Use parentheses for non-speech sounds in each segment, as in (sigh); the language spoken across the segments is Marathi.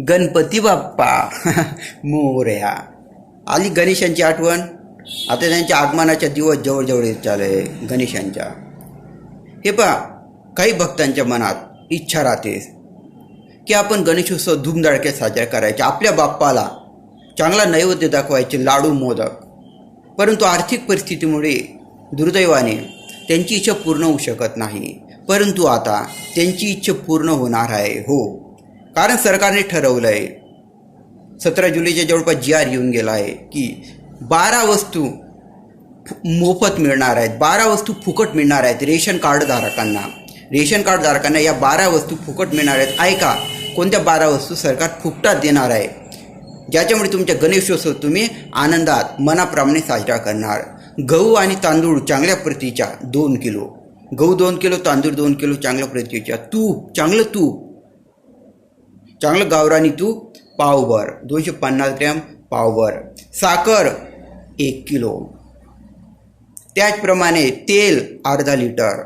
गणपती बाप्पा. (laughs) मोरया. आली गणेशांची आठवण? आता त्यांच्या आगमनाच्या दिवस जवळजवळ येत आहे गणेशांच्या. हे पहा काही भक्तांच्या मनात इच्छा राहते की आपण गणेशोत्सव धूमधडक्यात साजरा करायचे आपल्या बाप्पाला चांगला नैवेद्य दाखवायचे लाडू मोदक. परंतु आर्थिक परिस्थितीमुळे दुर्दैवाने त्यांची इच्छा पूर्ण होऊ शकत नाही. परंतु आता त्यांची इच्छा पूर्ण होणार आहे हो. कारण सरकारने ठरवलं आहे सतरा जुलैच्या जवळपास जी आर येऊन गेला आहे की बारा वस्तू फु- मोफत मिळणार आहेत बारा वस्तू फुकट मिळणार आहेत रेशन कार्डधारकांना. रेशन कार्डधारकांना या बारा वस्तू फुकट मिळणार आहेत. ऐका कोणत्या बारा वस्तू सरकार फुकटात देणार आहे? ज्याच्यामुळे तुमच्या गणेशोत्सव तुम्ही आनंदात मनाप्रमाणे साजरा करणार. गहू आणि तांदूळ चांगल्या प्रतीच्या दोन किलो. गहू दोन किलो तांदूळ दोन किलो चांगल्या प्रतीच्या. तूप चांगलं तूप. चांगलं गावरानी तूप पावभर दोनशे पन्नास ग्रॅम पावभर साखर एक किलो. त्याचप्रमाणे तेल अर्धा लिटर.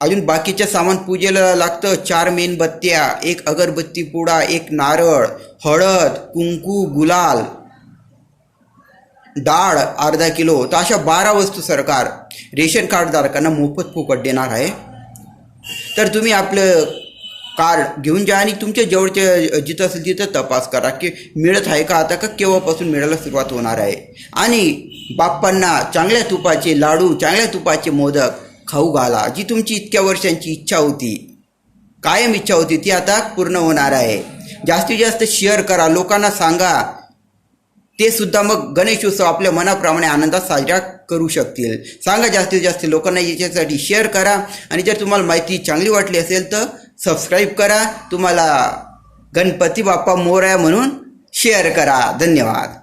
अजून बाकीचं सामान पूजेला लागतं चार मेणबत्त्या एक अगरबत्ती पुडा एक नारळ हळद कुंकू गुलाल डाळ अर्धा किलो. तर अशा बारा वस्तू सरकार रेशन कार्डधारकांना मोफत फुकट देणार आहे. तर तुम्ही आपलं कार्ड घेऊन जा आणि तुमच्या जवळच्या जिथं असेल तिथं तपास करा की मिळत आहे का आता का केव्हापासून मिळायला सुरुवात होणार आहे. आणि बाप्पांना चांगल्या तुपाचे लाडू चांगल्या तुपाचे मोदक खाऊ घाला जी तुमची इतक्या वर्षांची इच्छा होती. कायम इच्छा होती ती आता पूर्ण होणार आहे. जास्तीत जास्त शेअर करा लोकांना सांगा. ते सुद्धा मग गणेशोत्सव आपल्या मनाप्रमाणे आनंदात साजरा करू शकतील. सांगा जास्तीत जास्त लोकांना याच्यासाठी शेअर करा. आणि जर तुम्हाला माहिती चांगली वाटली असेल तर सबस्क्राईब करा. तुम्हाला गणपती बाप्पा मोरया म्हणून शेअर करा. धन्यवाद.